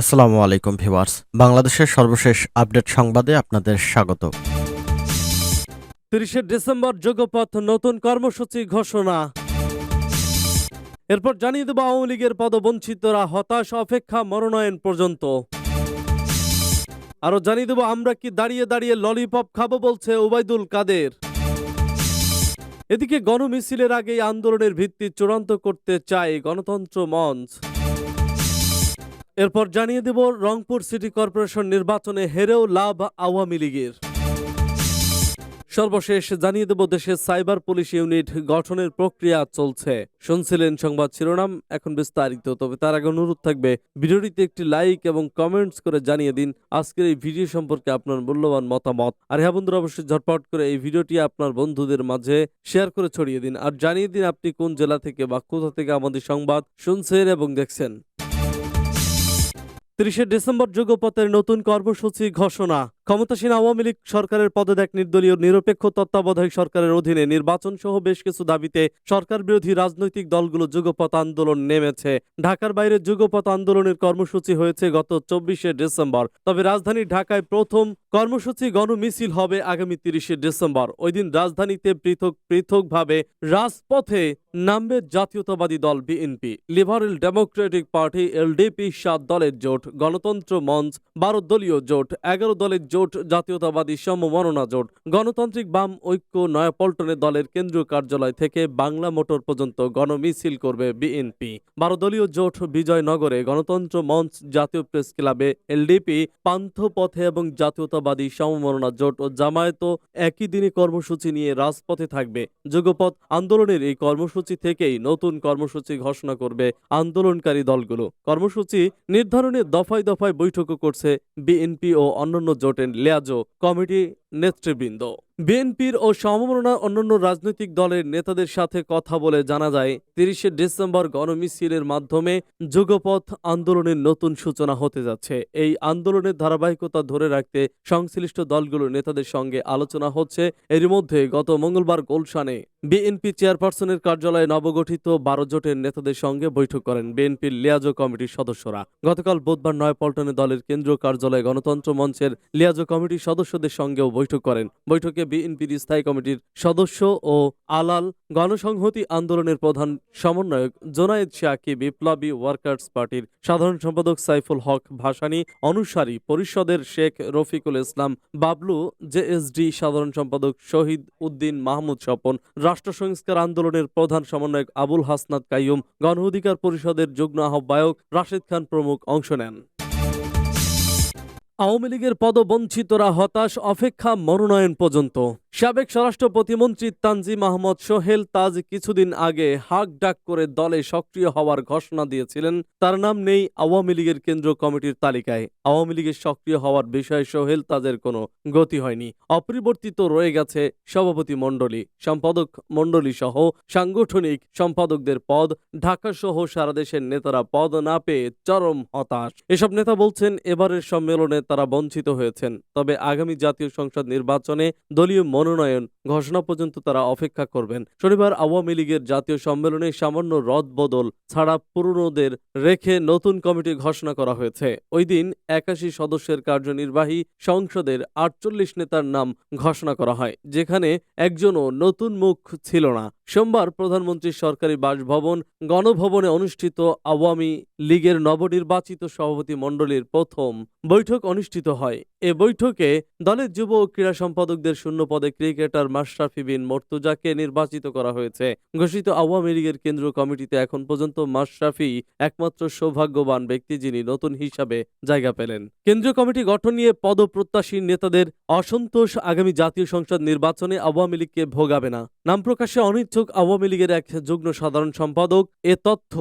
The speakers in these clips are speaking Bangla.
আসসালামু আলাইকুম ভিউয়ার্স। বাংলাদেশের সর্বশেষ আপডেট সংবাদে আপনাদের স্বাগত। তিরিশে ডিসেম্বর যুগপথ নতুন কর্মসূচি ঘোষণা। এরপর জানিয়ে দেব আওয়ামী লীগের পদবঞ্চিতরা হতাশ, অপেক্ষা, মনোনয়ন পর্যন্ত। আরও জানিয়ে দেব, আমরা কি দাঁড়িয়ে দাঁড়িয়ে ললিপপ খাব বলছে ওবায়দুল কাদের। এদিকে গণমিছিলের আগে এই আন্দোলনের ভিত্তি চূড়ান্ত করতে চায় গণতন্ত্র মঞ্চ। এরপর জানিয়ে দেব রংপুর সিটি কর্পোরেশন নির্বাচনে হেরেও লাভ আওয়ামী লীগের। সর্বশেষ জানিয়ে দেব দেশের সাইবার পুলিশ ইউনিট গঠনের প্রক্রিয়া চলছে। শুনছিলেন সংবাদ শিরোনাম, এখন বিস্তারিত। তবে তার আগে অনুরোধ থাকবে, ভিডিওটিতে একটি লাইক এবং কমেন্টস করে জানিয়ে দিন আজকের এই ভিডিও সম্পর্কে আপনার মূল্যবান মতামত। আর হ্যাঁ বন্ধুরা, অবশ্যই ঝটপট করে এই ভিডিওটি আপনার বন্ধুদের মাঝে শেয়ার করে ছড়িয়ে দিন। আর জানিয়ে দিন আপনি কোন জেলা থেকে বা কোথা থেকে আমাদের সংবাদ শুনছেন এবং দেখছেন। তিরিশে ডিসেম্বর যুগপথের নতুন কর্মসূচি ঘোষণা। ক্ষমতাসীন আওয়ামী লীগ সরকারের পদত্যাগ নির্দলীয় নিরপেক্ষ তত্ত্বাবধায়ক সরকারের অধীনে নির্বাচন সহ বেশ কিছু দাবিতে সরকার বিরোধী রাজনৈতিক দলগুলো যুগপথ আন্দোলন নেমেছে। ঢাকার বাইরে যুগপথ আন্দোলনের কর্মসূচি হয়েছে গত চব্বিশে ডিসেম্বর। তবে রাজধানী ঢাকায় প্রথম কর্মসূচি গণমিছিল হবে আগামী তিরিশে ডিসেম্বর। ওই দিন রাজধানীতে পৃথক পৃথকভাবে রাজপথে নামবে জাতীয়তাবাদী দল BNP. Liberal democratic party LDP সাত দলের জোট, গণতন্ত্র মঞ্চ বারো দলীয় জোট, এগারো দলের জোট জাতীয়তাবাদী সমমননা জোট, গণতান্ত্রিক বাম ঐক্য নয়াপল্টনে দলের কেন্দ্রীয় কার্যালয় থেকে বাংলা মোটর পর্যন্ত গণমিছিল করবে বিএনপি। বারো দলীয় জোট বিজয়নগরে গণতন্ত্র মঞ্চ জাতীয় প্রেস ক্লাবে এলডিপি, পান্থপথে এবং জাতীয়তাবাদী সমমননা জোট ও জামায়াতও একই দিনে কর্মসূচি নিয়ে রাজপথে থাকবে। যুগপথ আন্দোলনের এই কর্মসূচি থেকেই নতুন কর্মসূচি ঘোষণা করবে আন্দোলনকারী দলগুলো। কর্মসূচি নির্ধারণে দফায় দফায় বৈঠকও করছে বিএনপি ও অন্যান্য জোটের লেয়াজো কমিটি নেতৃবৃন্দ। বিএনপির ও সমমনা অন্যান্য রাজনৈতিক দলের নেতাদের সাথে কথা বলে জানা যায়, তিরিশে ডিসেম্বর গণমিছিলের মাধ্যমে যুগপথ আন্দোলনের নতুন সূচনা হতে যাচ্ছে। এই আন্দোলনের ধারাবাহিকতা ধরে রাখতে সংশ্লিষ্ট দলগুলোর নেতাদের সঙ্গে আলোচনা হচ্ছে। এর মধ্যে গত মঙ্গলবার গোলশানে বিএনপি চেয়ারপারসনের কার্যালয়ে নবগঠিত বারো জোটের নেতাদের সঙ্গে বৈঠক করেন বিএনপির লিয়াজো কমিটির সদস্যরা। গতকাল বুধবার নয়াপল্টনে দলের কেন্দ্রীয় কার্যালয়ে গণতন্ত্র মঞ্চের লিয়াজো কমিটির সদস্যদের সঙ্গেও বৈঠক করেন। বৈঠকে বিএনপির স্থায়ী কমিটির সদস্য ও আলাল গণসংহতি আন্দোলনের প্রধান সমন্বয়ক জোনায়েদ শাকি বিপ্লবী ওয়ার্কার্স পার্টির সাধারণ সম্পাদক সাইফুল হক ভাসানী, অনুসারী পরিষদের শেখ রফিকুল ইসলাম বাবলু, জেএসডি সাধারণ সম্পাদক শহীদ উদ্দিন মাহমুদ স্বপন, রাষ্ট্র সংস্কার আন্দোলনের প্রধান সমন্বয়ক আবুল হাসনাত কাইয়ুম, গণ অধিকার পরিষদের যুগ্ম আহ্বায়ক রাশেদ খান প্রমুখ অংশ নেন। আওয়ামী লীগের পদবঞ্চিতরা হতাশ অপেক্ষা মনোনয়ন পর্যন্ত। সাবেক স্বরাষ্ট্র প্রতিমন্ত্রী তানজিম আহমদ সোহেল তাজ কিছুদিন আগে হাক ডাক করে দলে সক্রিয় হওয়ার ঘোষণা দিয়েছিলেন। তার নাম নেই আওয়ামী লীগের কেন্দ্রীয় কমিটির তালিকায়। আওয়ামী লীগের সক্রিয় হওয়ার বিষয়ে সোহেল তাজের কোনো গতি হয়নি। অপরিবর্তিত রয়ে গেছে সভাপতি মণ্ডলী, সম্পাদক মণ্ডলী সহ সাংগঠনিক সম্পাদকদের পদ। ঢাকা সহ সারা দেশের নেতারা পদ না পেয়ে চরম হতাশ। এসব নেতা বলছেন, এবারের সম্মেলনে তারা বঞ্চিত হয়েছেন। তবে আগামী জাতীয় সংসদ নির্বাচনে দলীয় মনোনয়ন ঘোষণা পর্যন্ত তারা অপেক্ষা করবেন। শনিবার আওয়ামী লীগের জাতীয় সম্মেলনে সামান্য রদ বদল ছাড়া পুরনোদের রেখে নতুন কমিটি ঘোষণা করা হয়েছে। ওই দিন একাশি সদস্যের কার্যনির্বাহী সংসদের আটচল্লিশ নেতার নাম ঘোষণা করা হয়, যেখানে একজনও নতুন মুখ ছিল না। সোমবার প্রধানমন্ত্রীর সরকারি বাসভবন গণভবনে অনুষ্ঠিত আওয়ামী লীগের নবনির্বাচিত সভাপতি মণ্ডলীর প্রথম বৈঠক অনুষ্ঠিত হয়। এ বৈঠকে দলের যুব ও ক্রীড়া সম্পাদকদের শূন্য পদে ক্রিকেটার মাশরাফি বিন মর্তুজাকে নির্বাচিত করা হয়েছে। ঘোষিত আওয়ামী লীগের কেন্দ্রীয় কমিটিতে এখন পর্যন্ত মাশরাফি একমাত্র সৌভাগ্যবান ব্যক্তি যিনি নতুন হিসাবে জায়গা পেলেন। কেন্দ্রীয় কমিটি গঠন নিয়ে পদপ্রত্যাশী নেতাদের অসন্তোষ আগামী জাতীয় সংসদ নির্বাচনে আওয়ামী লীগকে ভোগাবে না। নাম প্রকাশে অনিচ্ছুক আওয়ামী লীগের এক যুগ্ম সাধারণ সম্পাদক এ তথ্য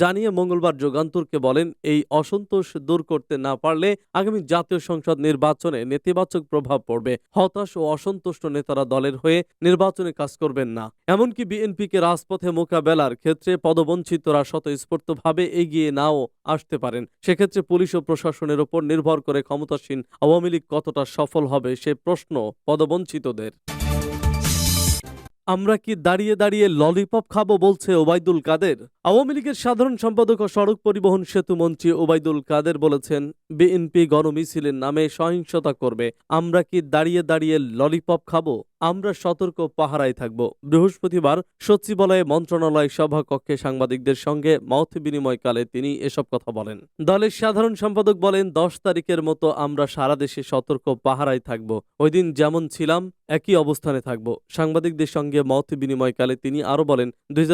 জানিয়ে মঙ্গলবার যুগান্তরকে বলেন, এই অসন্তোষ দূর করতে না পারলে আগামী জাতীয় সংসদ নির্বাচনে নেতিবাচক প্রভাব পড়বে। হতাশ ও অসন্তুষ্ট নেতারা দলের হয়ে নির্বাচনে কাজ করবেন না। এমনকি বিএনপিকে রাজপথে মোকাবেলার ক্ষেত্রে পদবঞ্চিতরা স্বতঃস্ফূর্তভাবে এগিয়ে নাও আসতে পারেন। সেক্ষেত্রে পুলিশ ও প্রশাসনের উপর নির্ভর করে ক্ষমতাসীন আওয়ামী লীগ কতটা সফল হবে সে প্রশ্ন পদবঞ্চিতদের। আমরা কি দাঁড়িয়ে দাঁড়িয়ে ললিপপ খাব বলছে ওবায়দুল কাদের? আওয়ামী লীগের সাধারণ সম্পাদক ও সড়ক পরিবহন সেতু মন্ত্রী ওবায়দুল কাদের বলেছেন, বিএনপি গণমিছিলের নামে সহিংসতা করবে। আমরা কি দাঁড়িয়ে দাঁড়িয়ে ললিপপ খাব? আমরা সতর্ক পাহারায় থাকব। বৃহস্পতিবার সচিবালয়ে মন্ত্রণালয় সভাকক্ষে সাংবাদিকদের সঙ্গে মত বিনিময়কালে তিনি এসব কথা বলেন। দলের সাধারণ সম্পাদক বলেন, দশ তারিখের মতো আমরা সারা দেশে সতর্ক পাহারায় থাকব। ওই দিন যেমন ছিলাম একই অবস্থানে থাকব। সাংবাদিকদের সঙ্গে মত বিনিময়কালে তিনি আরও বলেন দুই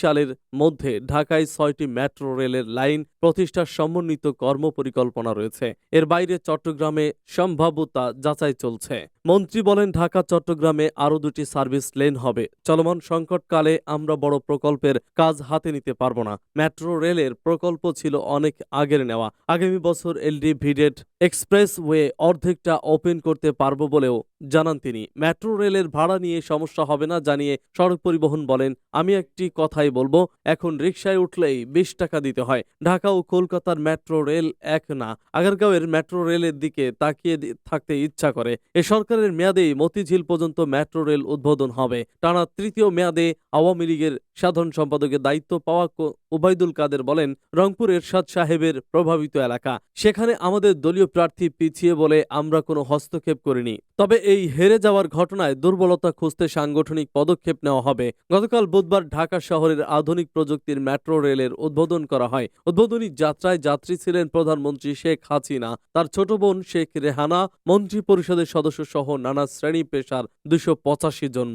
সালের মধ্যে ঢাকায় ছয়টি মেট্রো রেলের লাইন প্রতিষ্ঠার সমন্বিত কর্মপরিকল্পনা রয়েছে। এর বাইরে চট্টগ্রামে সম্ভাব্যতা যাচাই চলছে। মন্ত্রী বলেন, ঢাকা চট্টগ্রামে আরও দুটি সার্ভিস লেন হবে। চলমান সংকটকালে আমরা বড় প্রকল্পের কাজ হাতে নিতে পারব না। মেট্রো রেলের প্রকল্প ছিল অনেক আগের নেওয়া। আগামী বছর এলডি ভিডেড এক্সপ্রেস ওয়ে অর্ধেকটা ওপেন করতে পারব বলেও জানান তিনি। মেট্রো রেলের ভাড়া নিয়ে সমস্যা হবে না জানিয়ে সড়ক পরিবহন বলেন, আমি একটি কথাই বলব, এখন রিকশায় উঠলেই বিশ টাকা দিতে হয়। ঢাকা ও কলকাতার মেট্রো রেল এক না। আগারগাঁওয়ের মেট্রো রেলের দিকে তাকিয়ে থাকতে ইচ্ছা করে। এ সরকারের মেয়াদেই মতিঝিল পর্যন্ত মেট্রো রেল উদ্বোধন হবে। টানা তৃতীয় মেয়াদে আওয়ামী লীগের সাধারণ সম্পাদকের দায়িত্ব পাওয়া ওবায়দুল কাদের বলেন রংপুর এরশাদ সাহেবের প্রভাবিত এলাকা। সেখানে আমাদের দলীয় প্রার্থী পিছিয়ে বলে আমরা কোনো হস্তক্ষেপ করিনি। তবে এই হেরে যাওয়ার ঘটনায় দুর্বলতা খুঁজতে সাংগঠনিক পদক্ষেপ নেওয়া হবে। গতকাল বুধবার ঢাকা শহরের আধুনিক প্রযুক্তির মেট্রো রেলের উদ্বোধন করা হয়। উদ্বোধনী যাত্রায় যাত্রী ছিলেন প্রধানমন্ত্রী শেখ হাসিনা। তার ছোট বোন শেখ রেহানা মন্ত্রী পরিষদের সদস্য সহ নানা শ্রেণি পেশার দুশো জন।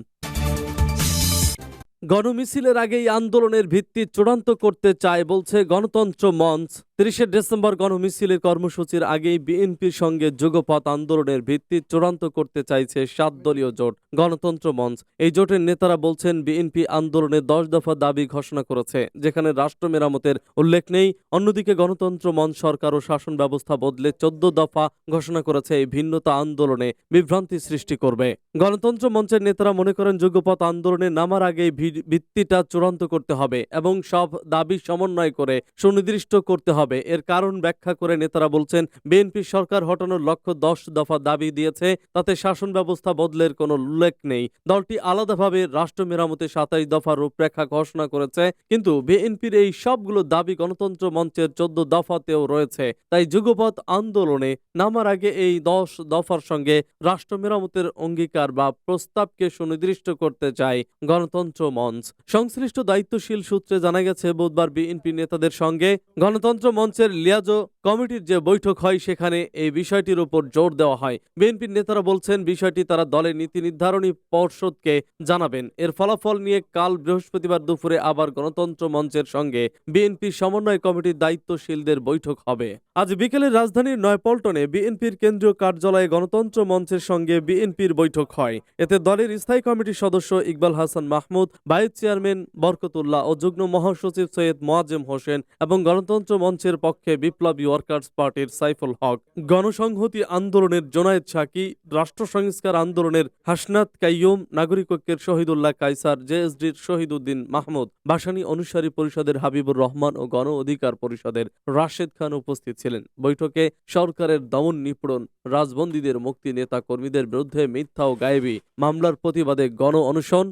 গণমিছিলের আগেই আন্দোলনের ভিত্তি চূড়ান্ত করতে চায় বলছে গণতন্ত্র মঞ্চ। তিরিশে ডিসেম্বর গণমিছিলের কর্মসূচির আগেই বিএনপির সঙ্গে যুগপথ আন্দোলনের ভিত্তি চূড়ান্ত করতে চাইছে সাত দলীয় জোট, গণতন্ত্র মঞ্চ। এই জোটের নেতারা বলছেন, বিএনপি আন্দোলনে দশ দফা দাবি ঘোষণা করেছে, যেখানে রাষ্ট্র মেরামতের উল্লেখ নেই। অন্যদিকে গণতন্ত্র মঞ্চ সরকার ও শাসন ব্যবস্থা বদলে চোদ্দ দফা ঘোষণা করেছে এই ভিন্নতা আন্দোলনে বিভ্রান্তি সৃষ্টি করবে। গণতন্ত্র মঞ্চের নেতারা মনে করেন যুগপথ আন্দোলনে নামার আগে ভি- ভিত্তিটা চূড়ান্ত করতে হবে এবং সব দাবি সমন্বয় করে সুনির্দিষ্ট করতে হবে। এর কারণ ব্যাখ্যা করে নেতারা বলছেন, বিএনপি সরকার হটানোর লক্ষ্য দশ দফা দাবি দিয়েছে, তাতে শাসন ব্যবস্থা বদলের কোনো উল্লেখ নেই। দলটি আলাদাভাবে রাষ্ট্র মেরামতে সাতাইশ দফা রূপরেখা ঘোষণা করেছে, কিন্তু বিএনপির এই সবগুলো দাবি গণতন্ত্র মঞ্চের চোদ্দ দফাতেও রয়েছে। তাই যুগপথ আন্দোলনে নামার আগে এই দশ দফার সঙ্গে রাষ্ট্র মেরামতের অঙ্গীকার বা প্রস্তাবকে সুনির্দিষ্ট করতে চায় গণতন্ত্র মঞ্চ। সংশ্লিষ্ট দায়িত্বশীল সূত্রে জানা গেছে, বুধবার বিএনপি নেতাদের সঙ্গে গণতন্ত্র মঞ্চের লিয়াজো কমিটির যে বৈঠক হয়, সেখানে এই বিষয়টির উপর জোর দেওয়া হয়। বিএনপির নেতারা বলছেন, বিষয়টি তারা দলের নীতি নির্ধারণী পর্ষদকে জানাবেন। এর ফলাফল নিয়ে কাল বৃহস্পতিবার দুপুরে আবার গণতন্ত্র মঞ্চের সঙ্গে বিএনপি সমন্বয় কমিটির দায়িত্বশীলদের বৈঠক হবে। আজ বিকেলে রাজধানীর নয়পল্টনে বিএনপির কেন্দ্রীয় কার্যালয়ে গণতন্ত্র মঞ্চের সঙ্গে বিএনপির বৈঠক হয়। এতে দলের স্থায়ী কমিটির সদস্য ইকবাল হাসান মাহমুদ ভাইস চেয়ারম্যান বরকতুল্লাহ ও যুগ্ম মহাসচিব সৈয়দ মোয়াজ্জেম হোসেন এবং গণতন্ত্র মঞ্চের পক্ষে বিপ্লবী ওয়ার্কার্স পার্টির সাইফুল হক। গণসংহতি আন্দোলনের জোনায়েদ সাকি রাষ্ট্র সংস্কার আন্দোলনের হাসনাত কাইয়ুম, নাগরিক ঐক্যের শহীদুল্লাহ কাইসার জেএসডির শহীদুদ্দিন মাহমুদ বাসানী অনুসারী পরিষদের হাবিবুর রহমান ও গণ অধিকার পরিষদের রাশেদ খান উপস্থিত ছিলেন। বৈঠকে সরকারের দমন নিপীড়ন, রাজবন্দীদের মুক্তি নেতা কর্মীদের বিরুদ্ধে মিথ্যা ও গায়েবী মামলার প্রতিবাদে গণ অনশন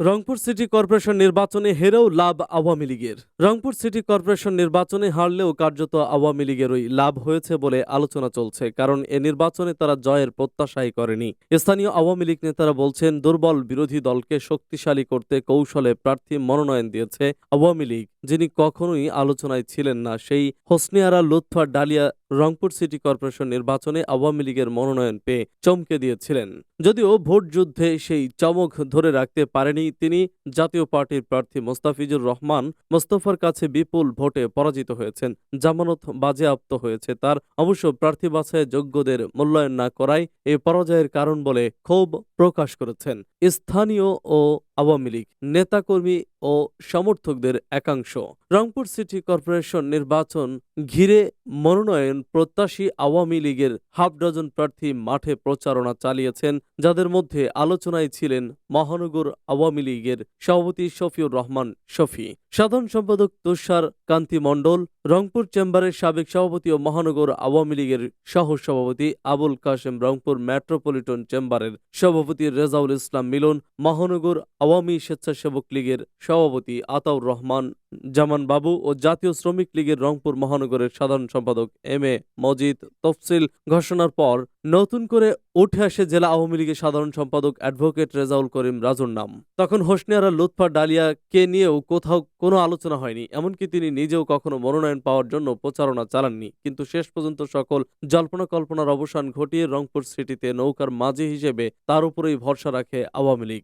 রংপুর সিটি কর্পোরেশন নির্বাচনে হেরেও লাভ আওয়ামী লীগের। রংপুর সিটি কর্পোরেশন নির্বাচনে হারলেও কার্যত আওয়ামী লীগেরই লাভ হয়েছে বলে আলোচনা চলছে, কারণ এ নির্বাচনে তারা জয়ের প্রত্যাশাই করেনি। স্থানীয় আওয়ামী লীগ নেতারা বলছেন, দুর্বল বিরোধী দলকে শক্তিশালী করতে কৌশলে প্রার্থী মনোনয়ন দিয়েছে আওয়ামী লীগ। যিনি কখনোই আলোচনায় ছিলেন না, সেই হোসনিয়ারা, লুৎফা, ডালিয়া, রংপুর সিটি কর্পোরেশন নির্বাচনে আওয়ামী লীগের মনোনয়ন পেয়ে চমকে দিয়েছিলেন। যদিও ভোট যুদ্ধে সেই চমক ধরে রাখতে পারেনি তিনি, জাতীয় পার্টির প্রার্থী মোস্তাফিজুর রহমান মোস্তফার কাছে বিপুল ভোটে পরাজিত হয়েছেন, জামানত বাজেয়াপ্ত হয়েছে তার। অবশ্য প্রার্থী বাছাই যোগ্যদের মূল্যায়ন না করায় এই পরাজয়ের কারণ বলে ক্ষোভ প্রকাশ করেছেন। স্থানীয় ও আওয়ামী লীগ, নেতাকর্মী ও সমর্থকদের একাংশ। রংপুর সিটি কর্পোরেশন নির্বাচন ঘিরে মনোনয়ন প্রত্যাশী আওয়ামী লীগের হাফ ডজন প্রার্থী মাঠে প্রচারণা চালিয়েছেন, যাদের মধ্যে আলোচনায় ছিলেন মহানগর আওয়ামী লীগের সভাপতি শফিউর রহমান শফি। সাধারণ সম্পাদক তুষার কান্তি মণ্ডল, রংপুর চেম্বারের সাবেক সভাপতি ও মহানগর আওয়ামী লীগের সহ সভাপতি আবুল কাশেম রংপুর মেট্রোপলিটন চেম্বারের সভাপতি রেজাউল ইসলাম মিলন, মহানগর আওয়ামী স্বেচ্ছাসেবক লীগের সভাপতি আতাউর রহমান, জামান বাবু ও জাতীয় শ্রমিক লীগের রংপুর মহানগরের সাধারণ সম্পাদক এম এ মজিদ তফসিল ঘোষণার পর নতুন করে উঠে আসে জেলা আওয়ামী লীগের সাধারণ সম্পাদক অ্যাডভোকেট রেজাউল করিম রাজুর নাম। তখন হোসনিয়ারা লুৎফা ডালিয়াকে নিয়েও কোথাও কোনো আলোচনা হয়নি, এমনকি তিনি নিজেও কখনো মনোনয়ন পাওয়ার জন্য প্রচারণা চালাননি। কিন্তু শেষ পর্যন্ত সকল জল্পনা কল্পনার অবসান ঘটিয়ে রংপুর সিটিতে নৌকার মাঝি হিসেবে তার উপরেই ভরসা রাখে আওয়ামী লীগ।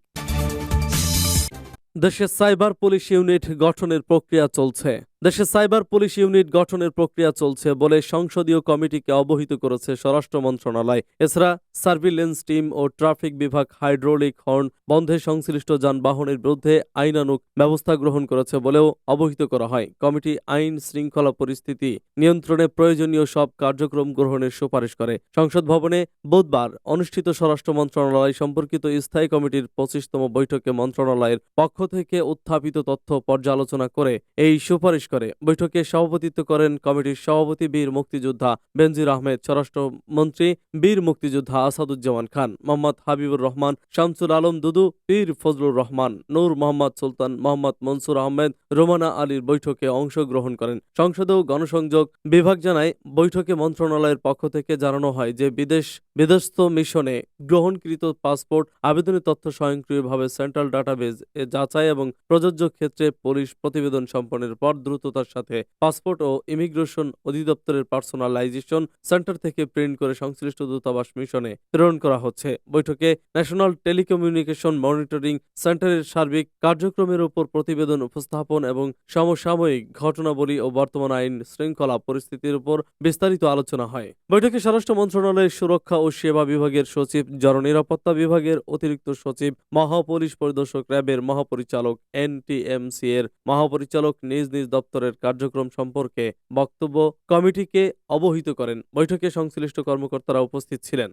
দেশে সাইবার পুলিশ ইউনিট গঠনের প্রক্রিয়া চলছে। দেশে সাইবার পুলিশ ইউনিট গঠনের প্রক্রিয়া চলছে বলে সংসদীয় কমিটিকে অবহিত করেছে স্বরাষ্ট্র মন্ত্রণালয়। এছাড়া সার্ভিলেন্স টিম ও ট্রাফিক বিভাগ হাইড্রোলিক হর্ন বন্ধে সংশ্লিষ্ট যানবাহনের বিরুদ্ধে আইনানুক ব্যবস্থা গ্রহণ করেছে বলেও অবহিত করা হয়। কমিটি আইন শৃঙ্খলা পরিস্থিতি নিয়ন্ত্রণে প্রয়োজনীয় সব কার্যক্রম গ্রহণের সুপারিশ করে। সংসদ ভবনে বুধবার অনুষ্ঠিত স্বরাষ্ট্র মন্ত্রণালয় সম্পর্কিত স্থায়ী কমিটির পঁচিশতম বৈঠকে মন্ত্রণালয়ের পক্ষ থেকে উত্থাপিত তথ্য পর্যালোচনা করে এই সুপারিশ করে। বৈঠকে সভাপতিত্ব করেন কমিটির সভাপতি বীর মুক্তিযোদ্ধা বেনজির আহমেদ, স্বরাষ্ট্রমন্ত্রী বীর মুক্তিযোদ্ধা আসাদুজ্জামান খান, মোহাম্মদ হাবিবুর রহমান, শামসুল আলম দুদু, পীর ফজলুর রহমান, নূর মোহাম্মদ সুলতান মোহাম্মদ মনসুর আহমেদ, রোমানা আলীর বৈঠকে অংশগ্রহণ করেন। সংসদ ও গণসংযোগ বিভাগ জানায়, বৈঠকে মন্ত্রণালয়ের পক্ষ থেকে জানানো হয় যে বিদেশ বিদেশস্থ মিশনে গ্রহণকৃত পাসপোর্ট, আবেদনের তথ্য স্বয়ংক্রিয়ভাবে সেন্ট্রাল ডাটাবেজ এ যাচাই এবং প্রযোজ্য ক্ষেত্রে পুলিশ প্রতিবেদন সম্পন্নের পর দ্রুততার সাথে পাসপোর্ট ও ইমিগ্রেশন অধিদপ্তরের পার্সোনালাইজেশন সেন্টার থেকে প্রিন্ট করে সংশ্লিষ্ট দূতাবাস মিশনে প্রেরণ করা হচ্ছে। বৈঠকে ন্যাশনাল টেলিকমিউনিকেশন মনিটরিং সেন্টারের সার্বিক কার্যক্রমের উপর প্রতিবেদন উপস্থাপন এবং সমসাময়িক ঘটনাবলী ও বর্তমান আইন শৃঙ্খলা পরিস্থিতির উপর বিস্তারিত আলোচনা হয়। বৈঠকে স্বরাষ্ট্র মন্ত্রণালয়ের সুরক্ষা ও সেবা বিভাগের সচিব, জননিরাপত্তা বিভাগের অতিরিক্ত সচিব মহাপুলিশ পরিদর্শক, র্যাবের মহাপরিচালক এনটিএমসি এর মহাপরিচালক নিজ নিজ দপ্তরের কার্যক্রম সম্পর্কে বক্তব্য কমিটিকে অবহিত করেন। বৈঠকে সংশ্লিষ্ট কর্মকর্তারা উপস্থিত ছিলেন।